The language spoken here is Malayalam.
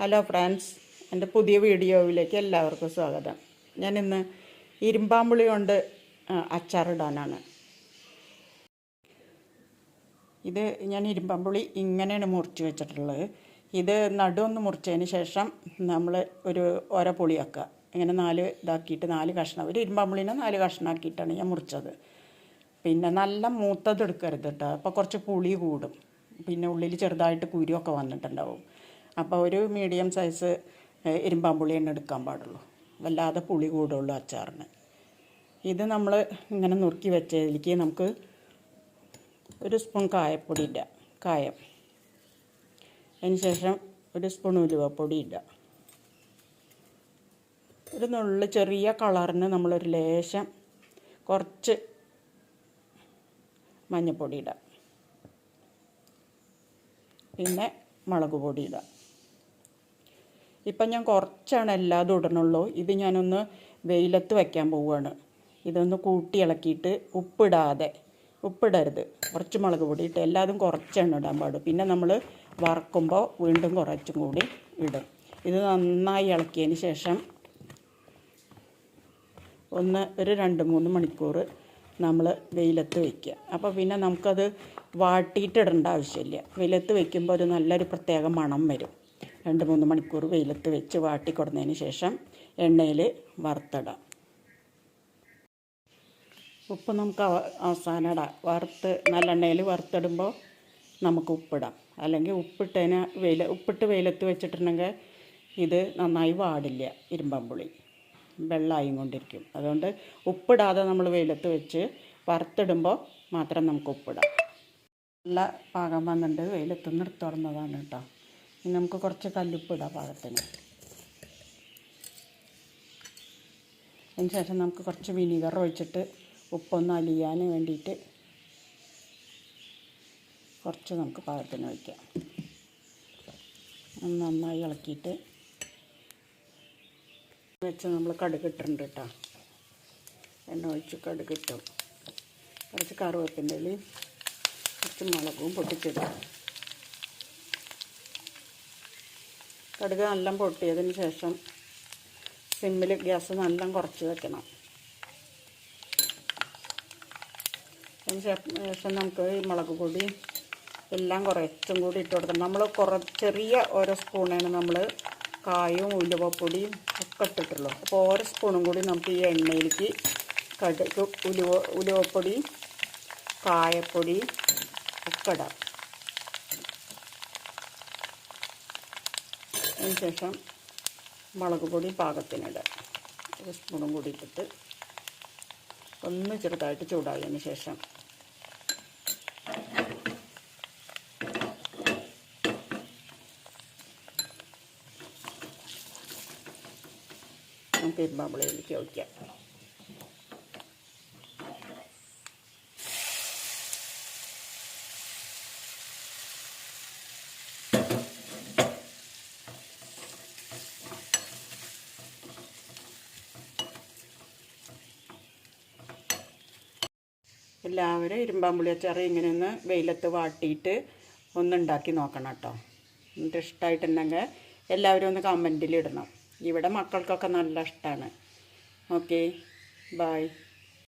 ഹലോ ഫ്രണ്ട്സ് എന്റെ പുതിയ വീഡിയോയിലേക്ക് എല്ലാവർക്കും സ്വാഗതം. ഞാൻ ഇന്ന് ഇരുമ്പാമ്പുളി കൊണ്ട് അച്ചാറിടാനാണ് ഇത് ഞാൻ ഇരുമ്പാമ്പുളി ഇങ്ങനെയാണ് മുറിച്ച് വെച്ചിട്ടുള്ളത്. ഇത് നടുവൊന്ന് മുറിച്ചതിന് ശേഷം നമ്മൾ ഒരു ഓര പുളിയാക്കുക ഇങ്ങനെ നാല് ഇതാക്കിയിട്ട് നാല് കഷ്ണം ഒരു ഇരുമ്പാമ്പുളിനെ നാല് കഷ്ണമാക്കിയിട്ടാണ് ഞാൻ മുറിച്ചത്. പിന്നെ നല്ല മൂത്തത് എടുക്കരുത് കേട്ടോ. അപ്പോൾ കുറച്ച് പുളി കൂടും. പിന്നെ ഉള്ളിൽ ചെറുതായിട്ട് കുരുവൊക്കെ വന്നിട്ടുണ്ടാവും. അപ്പോൾ ഒരു മീഡിയം സൈസ് ഇരുമ്പാമ്പുളി തന്നെ എടുക്കാൻ പാടുള്ളൂ. വല്ലാതെ പുളി കൂടുള്ളൂ അച്ചാറിന്. ഇത് നമ്മൾ ഇങ്ങനെ നുറുക്കി വെച്ചതിലേക്ക് നമുക്ക് ഒരു സ്പൂൺ കായപ്പൊടി ഇടുക കായം. അതിന് ശേഷം ഒരു സ്പൂൺ ഉലുവപ്പൊടി ഇടുക ഒരു നുള്ളു ചെറിയ കളറിന് നമ്മളൊരു ലേശം കുറച്ച് മഞ്ഞൾപ്പൊടി ഇടാം. പിന്നെ മുളക് പൊടി ഇടാം. ഇപ്പം ഞാൻ കുറച്ചാണ് എല്ലാതും ഇടണുള്ളൂ. ഇത് ഞാനൊന്ന് വെയിലത്ത് വയ്ക്കാൻ പോവുകയാണ്. ഇതൊന്ന് കൂട്ടി ഇളക്കിയിട്ട് ഉപ്പിടാതെ ഉപ്പിടരുത്. കുറച്ച് മുളക് പൊടി ഇട്ട് എല്ലാതും കുറച്ചാണ് ഇടാൻ പാടും. പിന്നെ നമ്മൾ വറക്കുമ്പോൾ വീണ്ടും കുറച്ചും കൂടി ഇടും. ഇത് നന്നായി ഇളക്കിയതിന് ശേഷം ഒന്ന് ഒരു രണ്ട് മൂന്ന് മണിക്കൂർ നമ്മൾ വെയിലത്ത് വയ്ക്കുക അപ്പോൾ പിന്നെ നമുക്കത് വാട്ടിയിട്ടിടേണ്ട ആവശ്യമില്ല. വെയിലത്ത് വയ്ക്കുമ്പോൾ ഒരു നല്ലൊരു പ്രത്യേക മണം വരും. രണ്ട് മൂന്ന് മണിക്കൂർ വെയിലത്ത് വെച്ച് വാട്ടി കൊടുന്നതിന് ശേഷം എണ്ണയിൽ വറുത്തിടാം. ഉപ്പ് നമുക്ക് അവ- അവസാനം ഇടാം. വറുത്ത് നല്ലെണ്ണയിൽ വറുത്തിടുമ്പോൾ നമുക്ക് ഉപ്പിടാം അല്ലെങ്കിൽ ഉപ്പിട്ടതിന് വെയിൽ ഉപ്പിട്ട് വെയിലത്ത് വെച്ചിട്ടുണ്ടെങ്കിൽ ഇത് നന്നായി വാടില്ല ഇരുമ്പമ്പുളി. വെള്ളമായും കൊണ്ടിരിക്കും. അതുകൊണ്ട് ഉപ്പിടാതെ നമ്മൾ വെയിലത്ത് വെച്ച് വറുത്തിടുമ്പോൾ മാത്രം നമുക്ക് ഉപ്പിടാം നല്ല പാകം വന്നിട്ടുണ്ട്. വെയിലത്ത് നിന്ന് എടുത്തുറന്നതാണ് കേട്ടോ. നമുക്ക് കുറച്ച് കല്ലുപ്പിടാം പാകത്തിന്. അതിന് ശേഷം നമുക്ക് കുറച്ച് വിനീഗർ ഒഴിച്ചിട്ട് ഉപ്പൊന്ന് അലിയാൻ വേണ്ടിയിട്ട് കുറച്ച് നമുക്ക് പാകത്തിന് വയ്ക്കാം നന്നായി ഇളക്കിയിട്ട് വെച്ച് നമ്മൾ കടുകിട്ടുണ്ട് കേട്ടോ. എണ്ണ ഒഴിച്ച് കടുകിട്ടും കുറച്ച് കറുവേപ്പിന്റെ കുറച്ച് മുളകും പൊട്ടിച്ചിടാം. കടുക് നല്ല പൊട്ടിയതിന് ശേഷം സിമ്മിൽ ഗ്യാസ് നല്ല കുറച്ച് വെക്കണം. അതിന് ശേഷം നമുക്ക് ഈ മുളക് പൊടി എല്ലാം കുറച്ചും കൂടി ഇട്ട് കൊടുക്കണം. നമ്മൾ കുറ ചെറിയ ഓരോ സ്പൂണാണ് നമ്മൾ കായും ഉലുവപ്പൊടിയും ഒക്കെ ഇട്ടിട്ടുള്ളൂ. അപ്പോൾ ഓരോ സ്പൂണും കൂടി നമുക്ക് ഈ എണ്ണയിലേക്ക് കടുക് ഉലുവ ഉലുവപ്പൊടി കായപ്പൊടി ഒക്കെ ഇടാം. അതിന് ശേഷം മുളക് പൊടി പാകത്തിനിടാം ഒരു സ്പൂണും കൂടി ഇട്ടിട്ട് ഒന്ന് ചെറുതായിട്ട് ചൂടായതിന് ശേഷം നമുക്ക് ഇരുമ്പാമ്പുളിയിലേക്ക് ഒഴിക്കാം. എല്ലാവരും ഇരുമ്പാമ്പുളി അച്ചാറ് ഇങ്ങനെ ഒന്ന് വെയിലത്ത് വാട്ടിയിട്ട് ഒന്ന് ഉണ്ടാക്കി നോക്കണം കേട്ടോ. എന്നിട്ട് ഇഷ്ടമായിട്ടുണ്ടെങ്കിൽ എല്ലാവരും ഒന്ന് കമന്റിൽ ഇടണം. ഇവിടെ മക്കൾക്കൊക്കെ നല്ല ഇഷ്ടമാണ് ഓക്കെ ബായ്